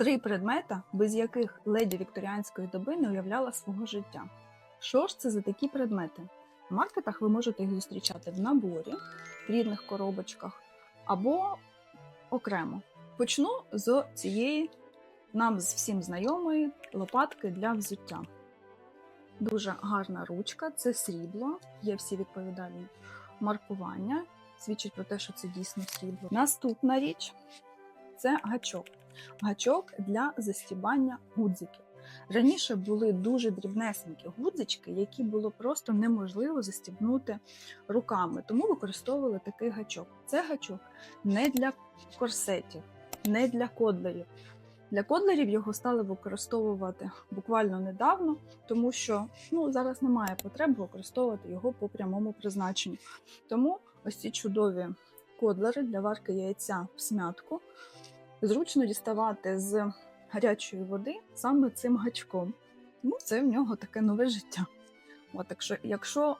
Три предмета, без яких леді вікторіанської доби не уявляла свого життя. Що ж це за такі предмети? В маркетах ви можете їх зустрічати в наборі, в рідних коробочках або окремо. Почну з цієї нам з всім знайомої лопатки для взуття. Дуже гарна ручка, це срібло, є всі відповідальні маркування, свідчить про те, що це дійсно срібло. Наступна річ це гачок. Гачок для застібання гудзиків. Раніше були дуже дрібнесенькі гудзички, які було просто неможливо застібнути руками, тому використовували такий гачок. Це гачок не для корсетів, не для кодлерів. Для кодлерів його стали використовувати буквально недавно, тому що ну, зараз немає потреби використовувати його по прямому призначенню. Тому ось ці чудові кодлери для варки яйця в смятку зручно діставати з гарячої води саме цим гачком. Тому це в нього таке нове життя. От, так що, якщо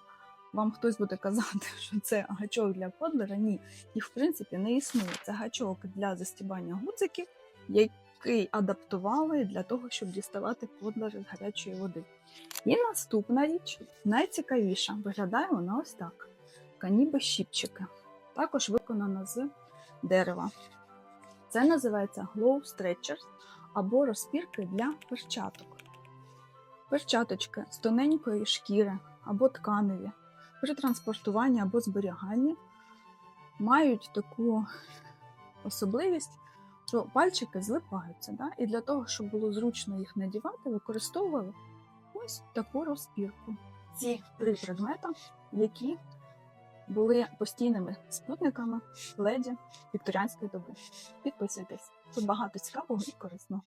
вам хтось буде казати, що це гачок для кодлера, ні, їх в принципі не існує. Це гачок для застібання гудзиків, який адаптували для того, щоб діставати кодлери з гарячої води. І наступна річ, найцікавіша, виглядає вона ось так: ніби щіпчики. Також виконана з дерева. Це називається Glow Stretchers або розпірки для перчаток. Перчаточки з тоненької шкіри або тканеві при транспортуванні або зберіганні мають таку особливість, що пальчики злипаються. Да? І для того, щоб було зручно їх надівати, використовували ось таку розпірку. Ці три предмета, які були постійними спутниками леді вікторіанської доби. Підписуйтесь, тут багато цікавого і корисного.